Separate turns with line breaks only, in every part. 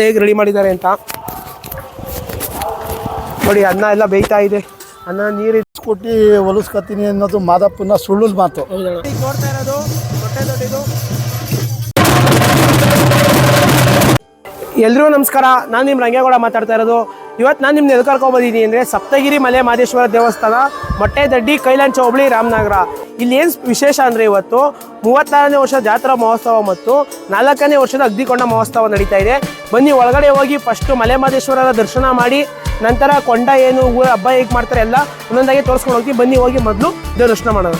ಹೇಗೆ ರೆಡಿ ಮಾಡಿದ್ದಾರೆ ಅಂತ. ನೋಡಿ ಅನ್ನ ಎಲ್ಲ ಬೇಯ್ತಾ ಇದೆ. ಅನ್ನ ನೀರು
ಕೊಟ್ಟು ಹೊಲಿಸ್ಕೊತೀನಿ ಅನ್ನೋದು ಮಾದಪ್ಪನ ಸುಳ್ಳು ಮಾತು.
ನೋಡ್ತಾ ಇರೋದು ಹೊಟ್ಟೆ ದೊಡ್ಡದು. ಎಲ್ರಿಗೂ ನಮಸ್ಕಾರ. ನಾನು ನಿಮ್ಮ ರಂಗೇಗೌಡ ಮಾತಾಡ್ತಾ ಇರೋದು. ಇವತ್ತು ನಾನು ನಿಮ್ಮನ್ನ ಎಲ್ಲಿ ಕರ್ಕೊಂಬಂದಿದ್ದೀನಿ ಅಂದರೆ ಸಪ್ತಗಿರಿ ಮಲೆ ಮಹದೇಶ್ವರ ದೇವಸ್ಥಾನ, ಮೊಟ್ಟೆದಡ್ಡಿ, ಕೈಲಾಂಚ ಹೋಬಳಿ, ರಾಮನಗರ. ಇಲ್ಲಿ ಏನು ವಿಶೇಷ ಅಂದರೆ ಇವತ್ತು? ಮೂವತ್ತಾರನೇ ವರ್ಷದ ಜಾತ್ರಾ ಮಹೋತ್ಸವ ಮತ್ತು ನಾಲ್ಕನೇ ವರ್ಷದ ಅಗ್ನಿಕೊಂಡ ಮಹೋತ್ಸವ ನಡೀತಾ ಇದೆ. ಬನ್ನಿ, ಒಳಗಡೆ ಹೋಗಿ ಫಸ್ಟು ಮಲೆ ಮಹದೇಶ್ವರರ ದರ್ಶನ ಮಾಡಿ, ನಂತರ ಕೊಂಡ ಏನು ಹಬ್ಬ ಹೇಗೆ ಮಾಡ್ತಾರೆ ಎಲ್ಲ ಒಂದೊಂದಾಗಿ ತೋರಿಸ್ಕೊಂಡು ಹೋಗಿ, ಬನ್ನಿ, ಹೋಗಿ ಮೊದಲು ದರ್ಶನ ಮಾಡೋಣ.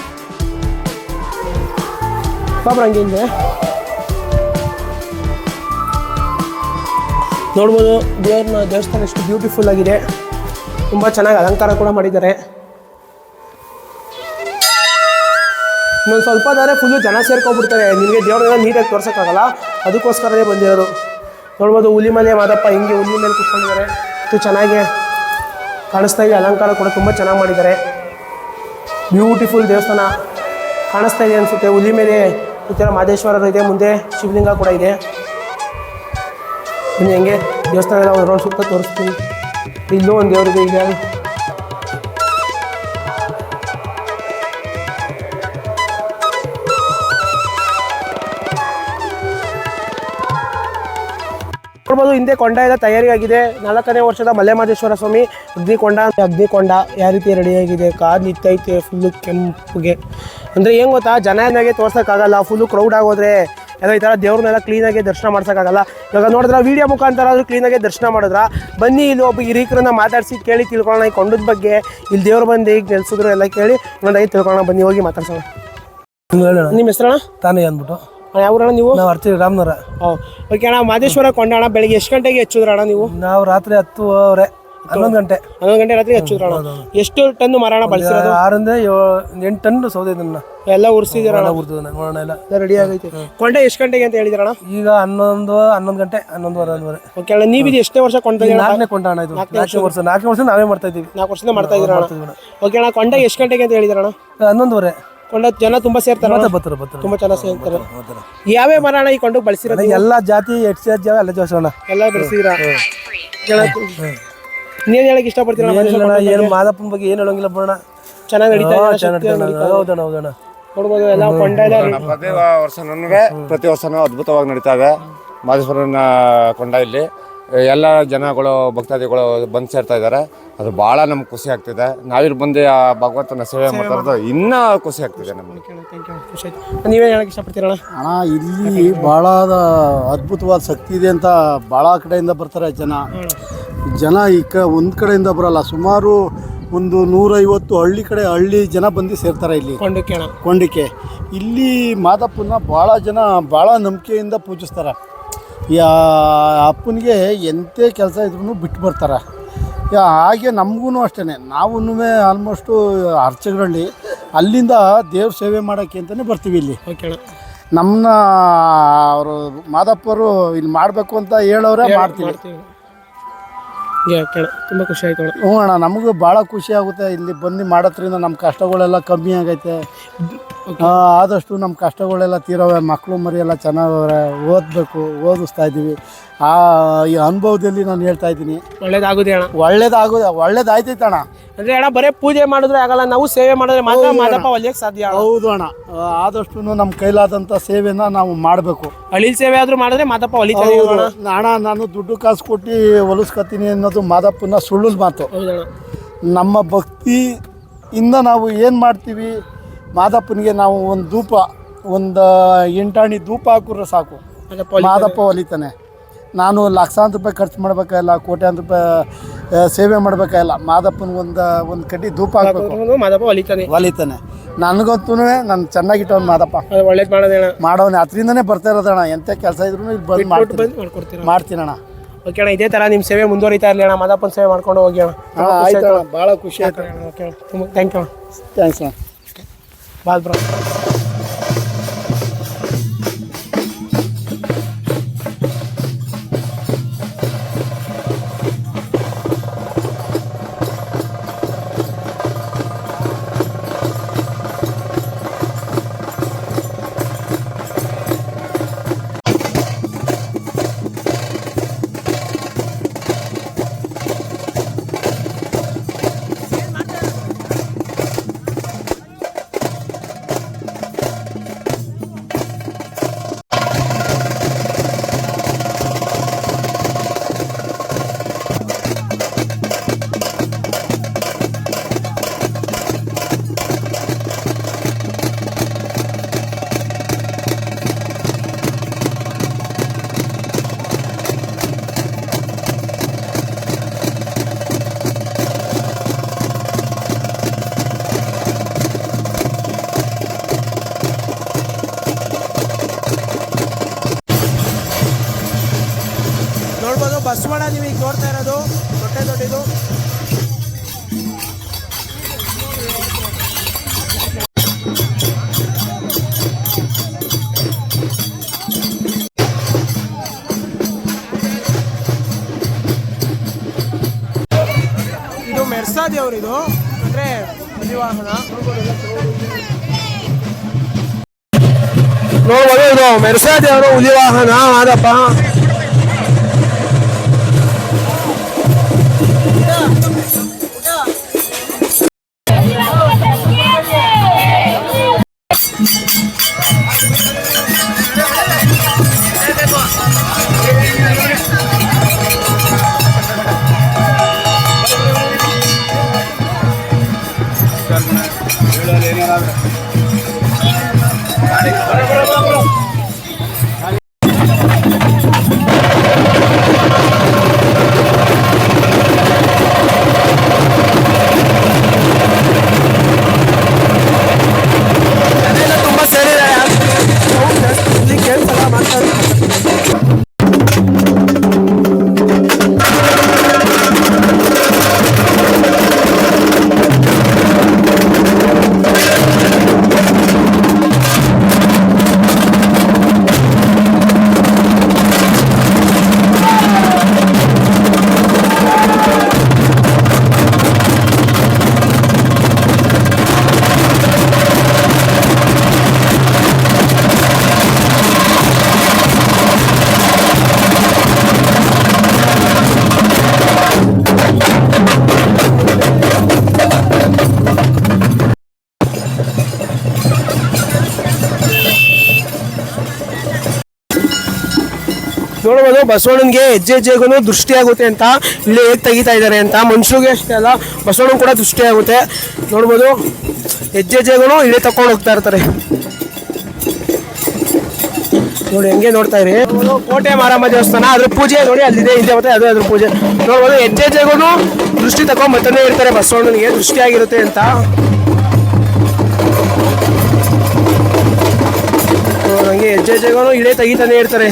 ನೋಡ್ಬೋದು, ದೇವ್ರನ್ನ ದೇವಸ್ಥಾನ ಎಷ್ಟು ಬ್ಯೂಟಿಫುಲ್ ಆಗಿದೆ. ತುಂಬ ಚೆನ್ನಾಗಿ ಅಲಂಕಾರ ಕೂಡ ಮಾಡಿದ್ದಾರೆ. ಇನ್ನೊಂದು ಸ್ವಲ್ಪ ಆದರೆ ಫುಲ್ಲು ಜನ ಸೇರ್ಕೊಂಡ್ಬಿಡ್ತಾರೆ. ನಿಮಗೆ ದೇವ್ರನ್ನ ನೀಟಾಗಿ ತೋರ್ಸೋಕ್ಕಾಗಲ್ಲ? ಅದಕ್ಕೋಸ್ಕರನೇ ಬಂದಿರೋರು ನೋಡ್ಬೋದು ಹುಲಿ ಮನೆ ಮಾದಪ್ಪ ಹಿಂಗೆ ಹುಲಿ ಮೇಲೆ ಕುತ್ಕೊಂಡಿದ್ದಾರೆ. ಇದು ಚೆನ್ನಾಗಿ ಕಾಣಿಸ್ತಾ ಇದೆ. ಅಲಂಕಾರ ಕೂಡ ತುಂಬ ಚೆನ್ನಾಗಿ ಮಾಡಿದ್ದಾರೆ. ಬ್ಯೂಟಿಫುಲ್ ದೇವಸ್ಥಾನ ಕಾಣಿಸ್ತಾ ಇದೆ ಅನಿಸುತ್ತೆ. ಹುಲಿ ಮೇಲೆ ಈ ಥರ ಮಾದೇಶ್ವರರು ಇದೆ. ಮುಂದೆ ಶಿವಲಿಂಗ ಕೂಡ ಇದೆ. ಇನ್ನು ಹೆಂಗೆ. ದೇವಸ್ಥಾನ ಎಲ್ಲ ಒಂದು ರೌಂಡ್ ಸುತ್ತ ತೋರಿಸ್ತೀನಿ. ಇಲ್ಲೂ ಒಂದು ದೇವರಿಗೆ ಈಗ. ನೋಡ್ಬೋದು, ಹಿಂದೆ ಕೊಂಡ ಎಲ್ಲ ತಯಾರಿಯಾಗಿದೆ ನಾಲ್ಕನೇ ವರ್ಷದ ಮಲೆಮಹದೇಶ್ವರ ಸ್ವಾಮಿ, ಅಗ್ನಿಕೊಂಡ ಅಗ್ನಿಕೊಂಡ ಯಾವ ರೀತಿ ರೆಡಿಯಾಗಿದೆ ಕಾರ್ ನಿಂತೈತೆ ಫುಲ್ಲು ಕೆಂಪುಗೆ. ಅಂದರೆ ಏನು ಗೊತ್ತಾ, ಜನ ಏನಾಗೆ ತೋರ್ಸೋಕ್ಕಾಗಲ್ಲ ಫುಲ್ಲು ಕ್ರೌಡ್ ಆಗೋದ್ರೆ. ಎಲ್ಲ ಈ ಥರ ದೇವ್ರನ್ನೆಲ್ಲ ಕ್ಲೀನಾಗಿ ದರ್ಶನ ಮಾಡ್ಸೋಕ್ಕಾಗಲ್ಲ. ಇವಾಗ ನೋಡಿದ್ರೆ ವಿಡಿಯೋ ಮುಖಾಂತರ ಆದರೂ ಕ್ಲೀನಾಗಿ ದರ್ಶನ ಮಾಡಿದ್ರ? ಬನ್ನಿ ಇಲ್ಲಿ ಒಬ್ಬ ಹಿರೀಕರನ್ನ ಮಾತಾಡಿಸಿ ಕೇಳಿ ತಿಳ್ಕೊಳ್ಳೋಣ ಈ ಕೊಂಡದ ಬಗ್ಗೆ. ಇಲ್ಲಿ ದೇವ್ರು ಬಂದು ಈಗ ನೆಲೆಸಿದ್ರು ಎಲ್ಲ ಕೇಳಿ ಒಂದಾಗಿ ತಿಳ್ಕೊಳ್ಳೋಣ. ಬನ್ನಿ ಹೋಗಿ ಮಾತಾಡ್ಸೋಣ. ನಿಮ್ಮ ಹೆಸರಣ್ಣ?
ತಾನೇ ಅಂದ್ಬಿಟ್ಟು.
ಯಾವ್ರಣ ನೀವು?
ನಾವು ಅರ್ತೀವಿ ರಾಮನಗರ.
ಓಕೆ ಅಣ್ಣ ಮಾದೇಶ್ವರ ಕೊಂಡಣ್ಣ ಬೆಳಿಗ್ಗೆ ಎಷ್ಟು ಗಂಟೆಗೆ ಹೆಚ್ಚಿದ್ರ ಅಣ್ಣ ನೀವು?
ನಾವು ರಾತ್ರಿ ಹತ್ತುವರೆ. ಹನ್ನೊಂದು ಗಂಟೆ.
ಹನ್ನೊಂದು ಗಂಟೆ ರಾತ್ರಿ ಹೆಚ್ಚಿದ್ರ ಅಣ್ಣ ಎಷ್ಟು ಟನ್ ಮರಣ ಬಳಸಿರೋದು?
ಆರಿಂದ ಎಂಟು ಟನ್ ಸೌದೆ ಇದನ್ನ
ಎಲ್ಲ ಉರ್ಸಿದಿರಣ
ಉರ್ದು ನೋಡೋಣ ಎಲ್ಲ.
ರೆಡಿ ಆಗೈತೆ. ಕೊಂಡೆ ಎಷ್ಟು ಗಂಟೆಗೆ ಅಂತ ಹೇಳಿದ್ರಣ್ಣ?
ಈಗ ಹನ್ನೊಂದು ಹನ್ನೊಂದು ಗಂಟೆ ಹನ್ನೊಂದುವರೆ ಹನ್ನೊಂದುವರೆ
ಓಕೆ ಅಣ್ಣ ನೀವು ಇದು ಎಷ್ಟೇ ವರ್ಷ ಕೊಂಡ
ನಾಲ್ಕನೇ ಕೊಂಡ ಇದು. ನಾಲ್ಕು ವರ್ಷ. ನಾಲ್ಕು ವರ್ಷ ನಾವೇ ಮಾಡ್ತಾ ಇದ್ದೀವಿ.
ನಾಲ್ಕು ವರ್ಷದಿಂದ ಮಾಡ್ತಾ ಇದ್ದೀರ ಓಕೆ ಅಣ್ಣ ಕೊಂಡೆ ಎಷ್ಟು ಗಂಟೆಗೆ ಅಂತ ಹೇಳಿದ್ರಣ್ಣ?
ಹನ್ನೊಂದುವರೆ
ಕೊಂಡ ಜನ ತುಂಬಾ ಸೇರ್ತಾರ
ಬರ್ತಾರೆ ಬರ್ತಾರೆ
ತುಂಬಾ ಚೆನ್ನಾಗಿ ಸೇರ್ತಾರೆ. ಯಾವ್ಯಾವ ಮರ ಅಣ್ಣ ಈ ಕೊಂಡಕ್ಕೆ ಬಳಸಿರೋದು
ಎಲ್ಲ ಜಾತಿ ಎಷ್ಟು ಜಾತಿ ಜಾವ ಎಲ್ಲ ಜೋಸೋಣ
ಎಲ್ಲ ಬೆಳೆಸಿದ್ರ ನೀನ್ ಹೇಳಕ್ ಇಷ್ಟಪಡ್ತೀರ
ಏನಿಲ್ಲ ಏನು ಮಾದಪ್ಪನ ಬಗ್ಗೆ ಏನು ಹೇಳಂಗಿಲ್ಲ ಬರೋಣ
ಚೆನ್ನಾಗಿ ನಡೀತಾ
ಹೌದಣ್ಣ ಹೌದಣ್ಣ.
ನೋಡ್ಬೋದು ಎಲ್ಲ ಕೊಂಡ
ಪ್ರತಿ ವರ್ಷನೂ ಪ್ರತಿ ವರ್ಷನೂ ಅದ್ಭುತವಾಗಿ ನಡೀತಾ ಇದೆ. ಮಾದೇಶ್ವರನ ಕೊಂಡ ಇಲ್ಲಿ. ಎಲ್ಲ ಜನಗಳು ಭಕ್ತಾದಿಗಳು ಬಂದು ಸೇರ್ತಾ ಇದ್ದಾರೆ. ಅದು ಭಾಳ ನಮ್ಗೆ ಖುಷಿ ಆಗ್ತಿದೆ. ನಾವಿಲ್ಲಿ ಬಂದು ಆ ಭಗವಂತನ ಸೇವೆ ಮಾತಾಡೋದು ಇನ್ನೂ ಖುಷಿ ಆಗ್ತಿದೆ ನಮಗೆ.
ಖುಷಿ ಆಯ್ತು. ನೀವೇನು ಹೇಳಕ್ ಇಷ್ಟಪಡ್ತೀರಣ್ಣ?
ಅಣ್ಣ ಇಲ್ಲಿ ಭಾಳ ಅದ್ಭುತವಾದ ಶಕ್ತಿ ಇದೆ ಅಂತ ಭಾಳ ಕಡೆಯಿಂದ ಬರ್ತಾರೆ ಜನ. ಜನ ಈ ಕ ಒಂದು ಕಡೆಯಿಂದ ಬರಲ್ಲ ಸುಮಾರು ಒಂದು ನೂರೈವತ್ತು ಹಳ್ಳಿ ಕಡೆ ಹಳ್ಳಿ ಜನ ಬಂದು ಸೇರ್ತಾರೆ ಇಲ್ಲಿ.
ಕೊಂಡಕ್ಕೆ ಕೊಂಡಿಕೆ.
ಕೊಂಡಕ್ಕೆ ಇಲ್ಲಿ ಮಾದಪ್ಪನ ಭಾಳ ಜನ ಭಾಳ ನಂಬಿಕೆಯಿಂದ ಪೂಜಿಸ್ತಾರೆ. ಯಾ ಅಪ್ಪನಿಗೆ ಎಂಥ ಕೆಲಸ ಇದ್ರೂ ಬಿಟ್ಟು ಬರ್ತಾರೆ. ಹಾಗೆ ನಮಗೂ ಅಷ್ಟೇ ನಾವೂ ಆಲ್ಮೋಸ್ಟು ಅರ್ಚಗಳಲ್ಲಿ ಅಲ್ಲಿಂದ ದೇವ್ರ ಸೇವೆ ಮಾಡೋಕ್ಕೆ ಅಂತಲೇ ಬರ್ತೀವಿ ಇಲ್ಲಿ. ನಮ್ಮನ್ನ ಅವರು ಮಾದಪ್ಪರು ಇಲ್ಲಿ ಮಾಡಬೇಕು ಅಂತ ಹೇಳೋರೆ ಮಾಡ್ತೀವಿ.
ಓಕೆ ತುಂಬ ಖುಷಿ ಆಯ್ತು ಅವಳು.
ಹ್ಞೂ ಅಣ್ಣ ನಮಗೂ ಭಾಳ ಖುಷಿ ಆಗುತ್ತೆ ಇಲ್ಲಿ ಬಂದು ಮಾಡೋದ್ರಿಂದ ನಮ್ಮ ಕಷ್ಟಗಳೆಲ್ಲ ಕಮ್ಮಿ ಆಗೈತೆ. ಆ, ಆದಷ್ಟು ನಮ್ಮ ಕಷ್ಟಗಳೆಲ್ಲ ತೀರವೆ ಮಕ್ಕಳು ಮರಿ ಎಲ್ಲ ಚೆನ್ನಾಗವ್ರೆ ಓದಬೇಕು ಓದಿಸ್ತಾ ಇದ್ದೀವಿ. ಆ ಈ ಅನುಭವದಲ್ಲಿ ನಾನು ಹೇಳ್ತಾ ಇದ್ದೀನಿ.
ಒಳ್ಳೇದಾಗುತ್ತೆ ಅಣ್ಣ.
ಒಳ್ಳೇದಾಗೋದು ಒಳ್ಳೇದಾಯ್ತೈತೆ ಅಣ್ಣ.
ಅಂದ್ರೆ ಅಣ್ಣ ಬರೇ ಪೂಜೆ ಮಾಡಿದ್ರೆ ಆಗಲ್ಲ ನಾವು ಸೇವೆ ಮಾಡಿದ್ರೆ ಮಾತ್ರ ಮಾದಪ್ಪ ಒಲಿಯಕ್ಕೆ ಸಾಧ್ಯ ಅಣ್ಣ.
ಹೌದು ಅಣ್ಣ. ಆದಷ್ಟು ನಮ್ಮ ಕೈಲಾದಂಥ ಸೇವೆನ ನಾವು ಮಾಡಬೇಕು.
ಅಳಿಲ್ ಸೇವೆ ಆದ್ರೂ ಮಾಡಿದ್ರೆ ಮಾದಪ್ಪ ಒಲಿತಾನೆ ಅಣ್ಣ.
ನಾನು ದುಡ್ಡು ಕಾಸು ಕೊಟ್ಟು ಹೊಲಿಸ್ಕೊತೀನಿ ಅನ್ನೋದು ಮಾದಪ್ಪನ ಸುಳ್ಳು ಮಾತು.
ಹೌದಣ್ಣ
ನಮ್ಮ ಭಕ್ತಿ ಇಂದ ನಾವು ಏನು ಮಾಡ್ತೀವಿ? ಮಾದಪ್ಪನಿಗೆ ನಾವು ಒಂದು ಧೂಪ ಒಂದು ಎಂಟಾಣಿ ಧೂಪ ಹಾಕಿದ್ರೆ ಸಾಕು.
ಮಾದಪ್ಪ
ಮಾದಪ್ಪ ಒಲಿತಾನೆ. ನಾನು ಲಕ್ಷಾಂತರ ರೂಪಾಯಿ ಖರ್ಚು ಮಾಡ್ಬೇಕಾಗಿಲ್ಲ ಕೋಟ್ಯಾಂತರ ರೂಪಾಯಿ ಸೇವೆ ಮಾಡ್ಬೇಕಾಗಿಲ್ಲ ಮಾದಪ್ಪನ ಒಂದು ಒಂದು ಕಡ್ಡಿ ಧೂಪ ಹಾಕ್ಬೇಕು.
ಮಾದಪ್ಪ ಒಲಿತಾನೆ
ಒಲಿತಾನೆ ನನಗಂತೂ ನಾನು ಚೆನ್ನಾಗಿಟ್ಟವನು ಮಾದಪ್ಪ.
ಒಳ್ಳೇದು ಮಾಡೋದೇ ಅಣ್ಣ.
ಮಾಡೋನೆ ಅದರಿಂದನೇ ಬರ್ತಾ ಇರೋದಣ್ಣ ಎಂಥ ಕೆಲಸ ಇದ್ರು ಇಲ್ಲಿ ಬಂದು ಮಾಡ್ತೀನಿ. ಮಾಡ್ತೀನಣ್ಣ
ಓಕೆ ಅಣ್ಣ. ಇದೇ ತರ ನಿಮ್ಮ ಸೇವೆ ಮುಂದುವರಿತಾ ಇರಲಿ ಅಣ್ಣ. ಮಾದಪ್ಪನ ಸೇವೆ ಮಾಡ್ಕೊಂಡು ಹೋಗಿ ಅಣ್ಣ.
ಹಾಂ ಆಯ್ತು ಭಾಳ ಖುಷಿ ಆಯ್ತು
ಓಕೆ ತುಂಬ ಥ್ಯಾಂಕ್ ಯು ಅಣ್ಣ.
ಥ್ಯಾಂಕ್ಸ್ ಅಣ್ಣ.
ಭಾಳ ಬ್ರೋ. ಬಸವಣ್ಣ ನೀವು ಈಗ ನೋಡ್ತಾ ಇರೋದು, ದೊಡ್ಡ ದೊಡ್ಡದು. ಇದು ಮೆರ್ಸಾ ದೇವ್ರು ಇದು ಅಂದ್ರೆ ವಾಹನ ನೋಡ್ಬೋದು ಇದು ಮೆರ್ಸಾ ದೇವರು ಹುಲಿ ವಾಹನ ಆದಪ್ಪ. ಜನ ನೋಡ್ಬೋದು ಬಸವಣ್ಣನಿಗೆ ಹೆಜ್ಜೆ ಹೆಜ್ಜೆಗೂ ದೃಷ್ಟಿ ಆಗುತ್ತೆ ಅಂತ ಇಲ್ಲಿ ಹೇಗೆ ತೆಗಿತಾ ಇದ್ದಾರೆ ಅಂತ ಮನುಷ್ಯಗೆ ಅಷ್ಟೇ ಅಲ್ಲ ಬಸವಣ್ಣನ ಕೂಡ ದೃಷ್ಟಿ ಆಗುತ್ತೆ. ನೋಡ್ಬೋದು ಹೆಜ್ಜೆ ಹೆಜ್ಜೆಗೂ ಇಲ್ಲೇ ತಕೊಂಡು ಹೋಗ್ತಾ ಇರ್ತಾರೆ. ನೋಡಿ, ಹೆಂಗೆ ನೋಡ್ತಾ ಇರಿ. ಕೋಟೆ ಮಾರಮ್ಮ ದೇವಸ್ಥಾನ, ಅದ್ರ ಪೂಜೆ ನೋಡಿ ಅಲ್ಲಿದೆ, ಇದೆ ಮತ್ತೆ ಅದೇ ಅದ್ರ ಪೂಜೆ. ನೋಡ್ಬೋದು ಹೆಜ್ಜೆ ಹೆಜ್ಜೆಗೂ ದೃಷ್ಟಿ ತಗೊಂಡ್ ಮತ್ತೆ ಇರ್ತಾರೆ ಬಸವಣ್ಣನಿಗೆ ದೃಷ್ಟಿಯಾಗಿರುತ್ತೆ ಅಂತ. ಹಂಗೆ ಹೆಜ್ಜೆ ಹೆಜ್ಜೆಗೂ ಇಳೆ ತೆಗಿತಾನೆ ಇರ್ತಾರೆ.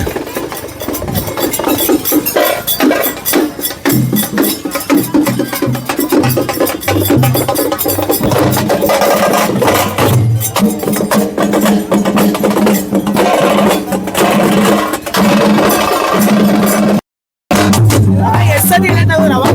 Sa tinatawag na,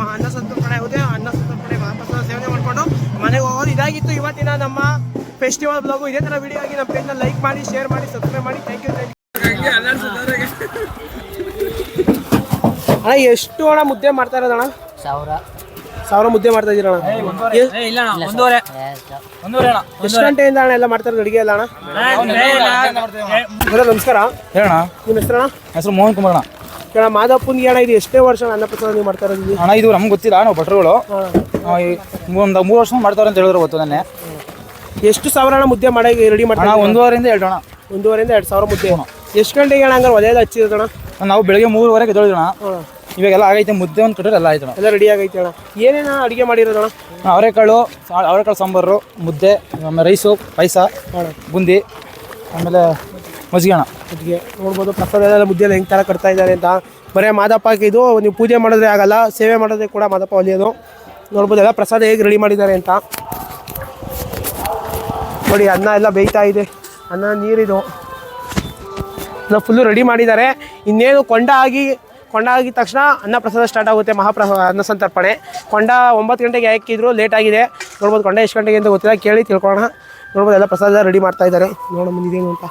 ಮಹಾ ಅನ್ನ ಸಂತರ್ಪಣೆ ಆಗುತ್ತೆ. ಅನ್ನ ಸಂತರ್ಪಣೆ ಮಹಾಪ್ರಸಾದ ಸೇವನೆ ಮಾಡಿಕೊಂಡು ಮನೆಗೆ ಹೋಗೋದು ಇದಾಗಿತ್ತು. ಇವತ್ತಿನ ನಮ್ಮ ಫೆಸ್ಟಿವಲ್ ಬ್ಲಾಗು ಇದೇ ತರ ವಿಡಿಯೋ ಆಗಿ ನಮ್ಮ ಪೇಜ್ನ ಲೈಕ್ ಮಾಡಿ ಶೇರ್ ಮಾಡಿ ಸಬ್ಸ್ಕ್ರೈಬ್ ಮಾಡಿ. ಥ್ಯಾಂಕ್ ಯು ಥ್ಯಾಂಕ್ ಅಣ್ಣ ಎಷ್ಟು ಅಣ್ಣ ಮುದ್ದೆ ಮಾಡ್ತಾ ಇರೋದಣ್ಣ
ಸಾವಿರ.
ಸಾವಿರ ಮುದ್ದೆ ಮಾಡ್ತಾ ಇದ್ದೀರಣ್ಣ ಎಷ್ಟು ಗಂಟೆಯಿಂದ ಅಣ್ಣ ಎಲ್ಲ ಮಾಡ್ತಾ ಇರೋದು ಅಡುಗೆ ಎಲ್ಲ ಅಣ್ಣ? ನಮಸ್ಕಾರ.
ಹೇಳಣ್ಣ.
ನಿಮ್ಮ ಹೆಸರಣ್ಣ?
ಹೆಸರು ಮೋಹನ್ ಕುಮಾರ್ ಅಣ್ಣ
ಅಣ್ಣ ಮಾದಪ್ಪನಿಗೆ ಅಣ್ಣ ಇದು ಎಷ್ಟೇ ವರ್ಷ ಅನ್ನಪ್ರಸಾದ ನೀವು ಮಾಡ್ತಾ ಇರೋದು
ಅಣ್ಣ ಇದು ನಮ್ಗೆ ಗೊತ್ತಿಲ್ಲ ನಾವು ಭಟ್ರುಗಳು. ಒಂದು ಮೂರು ವರ್ಷ ಮಾಡ್ತಾರೆ ಅಂತ ಹೇಳಿದ್ರು ಗೊತ್ತು ನನ್ನೆ.
ಎಷ್ಟು ಸಾವಿರ ಅಣ್ಣ ಮುದ್ದೆ ಮಾಡಿ ರೆಡಿ ಮಾಡ್ತಾ
ಅಣ್ಣ
ಇದ್ದೀರಾ?
ಒಂದೂವರೆಯಿಂದ ಎರಡು ಅಣ್ಣ.
ಒಂದೂವರೆಯಿಂದ ಎರಡು ಸಾವಿರ ಮುದ್ದೆ. ಎಷ್ಟು ಗಂಟೆಗೆ ಅಣ್ಣ ಹಂಗಾರೆ ಒಲೆಯಲ್ಲ ಹಚ್ಚಿರೋದಣ್ಣ
ನಾವು ಬೆಳಗ್ಗೆ ಮೂರುವರೆಗೆ
ಎದ್ದೋಳಿದಣ
ಇವಾಗೆಲ್ಲ ಆಗೈತೆ ಮುದ್ದೆ ಒಂದು ಕಟ್ಟರೆ ಎಲ್ಲ ಆಯ್ತು
ಎಲ್ಲ ರೆಡಿ ಆಗೈತೆ ಅಣ್ಣ. ಏನೇನು ಅಡುಗೆ ಮಾಡಿರೋದಣ್ಣ
ಅಣ್ಣ, ಅವರೆಕಾಳು ಅವರೆಕಾಳು ಸಾಂಬಾರು ಮುದ್ದೆ ಆಮೇಲೆ ರೈಸು ಪಾಯಸ ಬುಂದಿ ಆಮೇಲೆ ಮಜ್ಜಿಗೆ ಅಣ್ಣ.
ಅಡುಗೆ ನೋಡ್ಬೋದು. ಪ್ರಸಾದ ಎಲ್ಲ ಮುದ್ದೆ ಎಲ್ಲ ಹೆಂಗೆ ಥರ ಕಟ್ತಾ ಇದ್ದಾರೆ ಅಂತ. ಬರೀ ಮಾದಪ್ಪ ಇದು ನೀವು ಪೂಜೆ ಮಾಡಿದ್ರೆ ಆಗಲ್ಲ, ಸೇವೆ ಮಾಡಿದ್ರೆ ಕೂಡ ಮಾದಪ್ಪ ಒಲಿಯೋದು ನೋಡ್ಬೋದು ಎಲ್ಲ ಪ್ರಸಾದ ಹೇಗೆ ರೆಡಿ ಮಾಡಿದ್ದಾರೆ ಅಂತ. ನೋಡಿ, ಅನ್ನ ಎಲ್ಲ ಬೇಯ್ತಾ ಇದೆ. ಅನ್ನ, ನೀರಿದು. ಎಲ್ಲ ಫುಲ್ಲು ರೆಡಿ ಮಾಡಿದ್ದಾರೆ. ಇನ್ನೇನು ಕೊಂಡ ಆಗಿ, ಕೊಂಡ ಆಗಿದ ತಕ್ಷಣ ಅನ್ನ ಪ್ರಸಾದ ಸ್ಟಾರ್ಟ್ ಆಗುತ್ತೆ ಮಹಾಪ್ರಸ ಅನ್ನ ಸಂತರ್ಪಣೆ. ಕೊಂಡ ಒಂಬತ್ತು ಗಂಟೆಗೆ ಹಾಕಿದ್ರು ಲೇಟ್ ಆಗಿದೆ. ನೋಡ್ಬೋದು ಕೊಂಡ ಎಷ್ಟು ಗಂಟೆಗೆ ಅಂತ ಗೊತ್ತಿಲ್ಲ, ಕೇಳಿ ತಿಳ್ಕೊಳ್ಳೋಣ. ನೋಡ್ಬೋದು ಎಲ್ಲ ಪ್ರಸಾದ ರೆಡಿ ಮಾಡ್ತಾ ಇದ್ದಾರೆ. ನೋಡೋಣ ಮುಂದಿದೇನು ಅಂತ.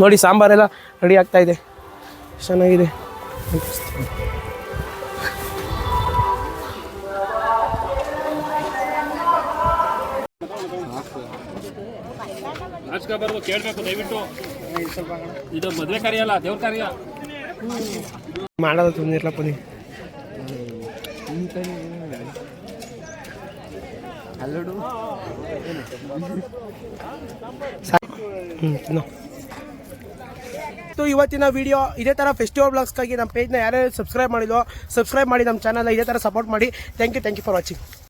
ನೋಡಿ ಸಾಂಬಾರೆಲ್ಲ ರೆಡಿ ಆಗ್ತಾ ಇದೆ. ಚೆನ್ನಾಗಿದೆ.
ನಾಚ್ಕೋಬಾರ್ದು ಕೇಳಬೇಕು ದಯವಿಟ್ಟು. ಇದು ಮದುವೆ ಕಾರ್ಯ ಅಲ್ಲ ದೇವ್ರ ಕಾರ್ಯ
ಮಾಡೋದು ತುಂಬಿರ್ಲಪ್ಪ ನೀವು ಹ್ಞೂ ಸೊ ಇವತ್ತಿನ ವಿಡಿಯೋ ಇದೇ ಥರ ಫೆಸ್ಟಿವಲ್ ಬ್ಲಾಗ್ಸ್ಗಾಗಿ ನಮ್ಮ ಪೇಜ್ನ ಯಾರ್ಯಾರು ಸಬ್ಸ್ಕ್ರೈಬ್ ಮಾಡಿದ್ವೋ ಸಬ್ಸ್ಕ್ರೈಬ್ ಮಾಡಿ ನಮ್ಮ ಚಾನಲ್ನ ಇದೇ ಥರ ಸಪೋರ್ಟ್ ಮಾಡಿ. Thank you thank you for watching